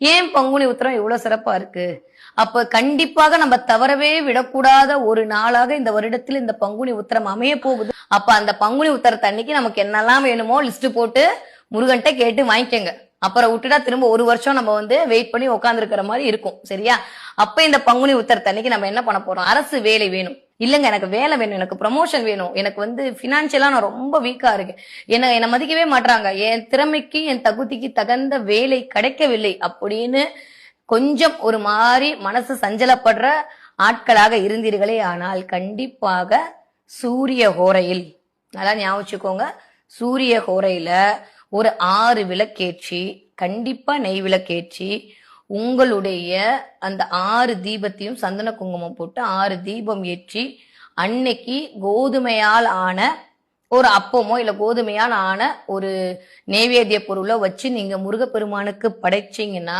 ஏன் பங்குனி உத்தரம் இவ்வளவு சிறப்பா இருக்கு? அப்ப கண்டிப்பாக நம்ம தவறவே விடக்கூடாத ஒரு நாளாக இந்த வருடத்தில் இந்த பங்குனி உத்தரம் அமைய போகுது. அப்ப அந்த பங்குனி உத்தரத்தை அன்னைக்கு நமக்கு என்னெல்லாம் வேணுமோ லிஸ்ட் போட்டு முருகன்ட்ட கேட்டு வாங்கிக்கோங்க. அப்புறம் விட்டுட்டா திரும்ப ஒரு வருஷம் நம்ம வந்து வெயிட் பண்ணி உட்காந்துருக்கிற மாதிரி இருக்கும். சரியா? அப்ப இந்த பங்குனி உத்தரத்தை அன்னைக்கு நம்ம என்ன பண்ண போறோம்? அரசு வேலை வேணும். இல்லைங்க எனக்கு வேலை வேணும் எனக்கு ப்ரமோஷன் வேணும். எனக்கு வந்து ஃபினான்ஷியலாக நான் ரொம்ப வீக்காக இருக்கேன். என்னை என்னை மதிக்கவே மாட்றாங்க. என் திறமைக்கு என் தகுதிக்கு தகுந்த வேலை கிடைக்கவில்லை அப்படின்னு கொஞ்சம் ஒரு மாதிரி மனசு சஞ்சலப்படுற ஆட்களாக இருந்தீர்களே ஆனால் கண்டிப்பாக சூரிய ஹோரையில் நல்லா ஞாபகம் வச்சுக்கோங்க. சூரிய ஹோரையில் ஒரு ஆறு விளக்கேற்றி கண்டிப்பாக நெய் விளக்கேற்றி உங்களுடைய அந்த ஆறு தீபத்தையும் சந்தன குங்குமம் போட்டு ஆறு தீபம் ஏற்றி அன்னைக்கு கோதுமையால் ஆன ஒரு அப்பமோ இல்லை கோதுமையால் ஆன ஒரு நெய்வேத்திய பொருளோ வச்சு நீங்கள் முருகப்பெருமானுக்கு படைச்சீங்கன்னா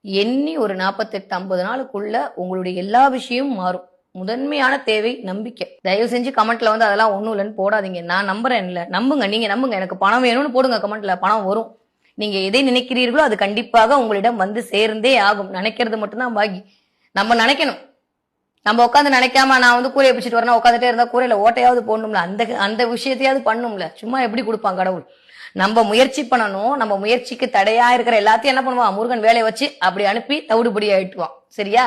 எண்ணி ஒரு நாற்பத்தெட்டு ஐம்பது நாளுக்குள்ள உங்களுடைய எல்லா விஷயமும் மாறும். முதன்மையான தேவை நம்பிக்கை. தயவு செஞ்சு கமெண்ட்ல வந்து அதெல்லாம் ஒன்றும் இல்லைன்னு போடாதீங்க. நான் நம்புறேன் இல்லை. நம்புங்க. நீங்க நம்புங்க. எனக்கு பணம் வேணும்னு போடுங்க. கமெண்ட்ல பணம் வரும். நீங்க எதை நினைக்கிறீர்களோ அது கண்டிப்பாக உங்களிடம் வந்து சேர்ந்தே ஆகும். நினைக்கிறது மட்டும்தான் பாகி நம்ம நினைக்கணும். நம்ம உட்காந்து நினைக்காம நான் வந்து கூரையை பிடிச்சிட்டு வரேன் உட்காந்துட்டே இருந்தா கூரையில ஓட்டையாவது போடணும்ல. அந்த அந்த விஷயத்தையாவது பண்ணும்ல. சும்மா எப்படி கொடுப்பான் கடவுள்? நம்ம முயற்சி பண்ணணும். நம்ம முயற்சிக்கு தடையா இருக்கிற எல்லாத்தையும் என்ன பண்ணுவான்? முருகன் வேலையை வச்சு அப்படி அனுப்பி தவிடுபடி ஆயிட்டுவான். சரியா?